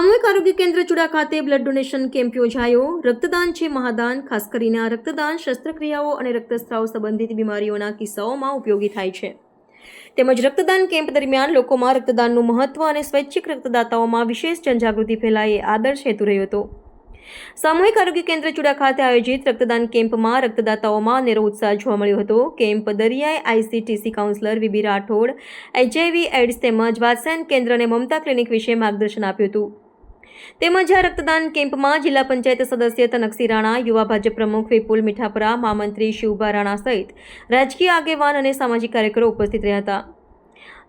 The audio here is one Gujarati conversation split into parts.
સામૂહિક આરોગ્ય કેન્દ્ર ચુડા ખાતે બ્લડ ડોનેશન કેમ્પ યોજાયો. રક્તદાન છે મહાદાન, ખાસ કરીને રક્તદાન શસ્ત્રક્રિયાઓ અને રક્તસ્રાવ સંબંધિત બીમારીઓના કિસ્સાઓમાં ઉપયોગી થાય છે. તેમજ રક્તદાન કેમ્પ દરમિયાન લોકોમાં રક્તદાનનું મહત્વ અને સ્વૈચ્છિક રક્તદાતાઓમાં વિશેષ જનજાગૃતિ ફેલાય આદર્શ હેતુ રહ્યો હતો. સામૂહિક આરોગ્ય કેન્દ્ર ચુડા ખાતે આયોજિત રક્તદાન કેમ્પમાં રક્તદાતાઓમાં અનેરો ઉત્સાહ જોવા મળ્યો હતો. કેમ્પ દરિયાઈ ICTC counsellor VB Rathod, HIV AIDS તેમજ વાત્સન કેન્દ્ર અને મમતા ક્લિનિક વિશે માર્ગદર્શન આપ્યું હતું. તેમજ આ રક્તદાન કેમ્પમાં જિલ્લા પંચાયત સદસ્ય તનકસી રાણા, યુવા ભાજપ પ્રમુખ વિપુલ મીઠાપરા, મહામંત્રી શિવભા રાણા સહિત રાજકીય આગેવાન અને સામાજિક કાર્યકરો ઉપસ્થિત રહ્યા હતા.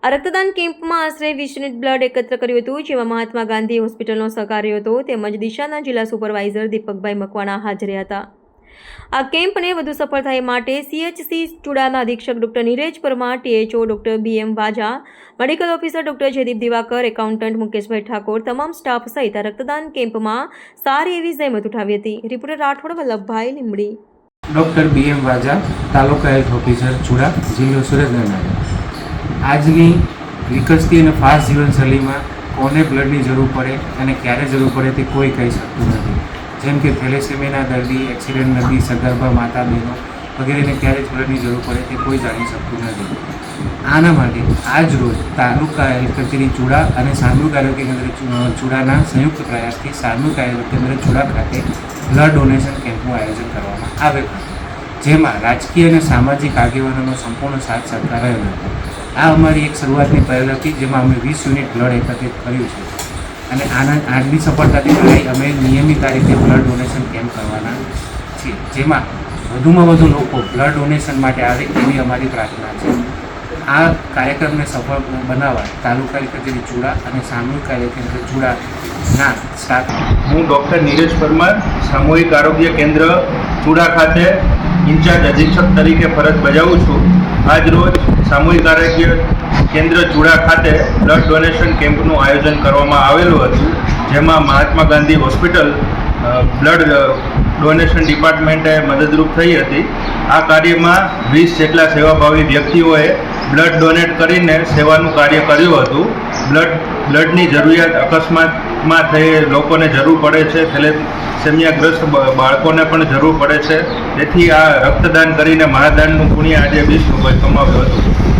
આ રક્તદાન કેમ્પમાં આશરે વીસ યુનિટ બ્લડ એકત્ર કર્યું હતું, જેમાં મહાત્મા ગાંધી હોસ્પિટલનો સહકાર હતો, તેમજ દિશાના જિલ્લા સુપરવાઇઝર દીપકભાઈ મકવાણા હાજર રહ્યા હતા. આ કેમ્પને વધુ સફળ થાય માટે સીએચસી ચુડાના અધિક્ષક doctor Neeraj Parmar THO doctor B M Vaja, medical officer doctor Jaydeep Diwakar, accountant Mukeshbhai Thakor તમામ સ્ટાફ સહિત આ રક્તદાન કેમ્પમાં સારી એવી જહેમત ઉઠાવી હતી. Reporter Rathod Vallabhbhai Limbdi doctor B M Vaja, taluka health officer, Chuda, જિલ્લો સુરેન્દ્રનગર. આજની વિકસતી અને ફાસ્ટ જીવનશૈલીમાં કોને બ્લડની જરૂર પડે અને ક્યારે જરૂર પડે તે કોઈ કહી શકતું નથી. જેમ કે થેલેસેમિયાના દર્દી એક્સિડન્ટ દર્દી, સગર્ભા માતા બહેનો વગેરેને ક્યારે જ જરૂર પડે તે કોઈ જાણી શકતું નથી. આના માટે આજ રોજ તાલુકા હેલ્થ કચેરી ચૂડા અને સામૂહિક આરોગ્ય કેન્દ્ર ચૂડાના સંયુક્ત પ્રયાસથી સામૂહિક આરોગ્ય કેન્દ્ર ચૂડા ખાતે બ્લડ ડોનેશન કેમ્પનું આયોજન કરવામાં આવેલ હતું. જેમાં રાજકીય અને સામાજિક આગેવાનોનો સંપૂર્ણ સાથ સહકાર રહ્યો હતો. આ અમારી એક શરૂઆતની પહેલ હતી, જેમાં અમે વીસ યુનિટ બ્લડ એકત્રિત કર્યું છે. અને આના આજની સફળતાથી લઈ અમે નિયમિત આ બ્લડ ડોનેશન કેમ્પ કરવાના છીએ. જેમાં વધુમાં વધુ લોકો બ્લડ ડોનેશન માટે આવે એવી અમારી પ્રાર્થના છે. આ કાર્યક્રમને સફળ બનાવવા તાલુકા કચેરી ચૂડા અને સામૂહિક કાર્યકેન્દ્ર ચૂડાના સ્ટાફ હું ડૉક્ટર નીરજ પરમાર, સામૂહિક આરોગ્ય કેન્દ્ર, ચુડા ખાતે ઇન્ચાર્જ અધિક્ષક તરીકે ફરજ બજાવું છું. આજ રોજ સામૂહિક આરોગ્ય કેન્દ્ર ચુડા ખાતે બ્લડ ડોનેશન કેમ્પનું આયોજન કરવામાં આવેલું હતું, જેમાં Mahatma Gandhi hospital blood donation ડિપાર્ટમેન્ટે મદદરૂપ થઈ હતી. આ કાર્યમાં વીસ જેટલા સેવાભાવી વ્યક્તિઓએ બ્લડ ડોનેટ કરીને સેવાનું કાર્ય કર્યું હતું. બ્લડ, બ્લડની જરૂરિયાત અકસ્માતમાં થઈ લોકોને જરૂર પડે છે થેલેસેમિયાગ્રસ્ત બાળકોને પણ જરૂર પડે છે. તેથી આ રક્તદાન કરીને મહાદાનનું પુણ્ય આજે વિશ્વભાઈ કમાવ્યું હતું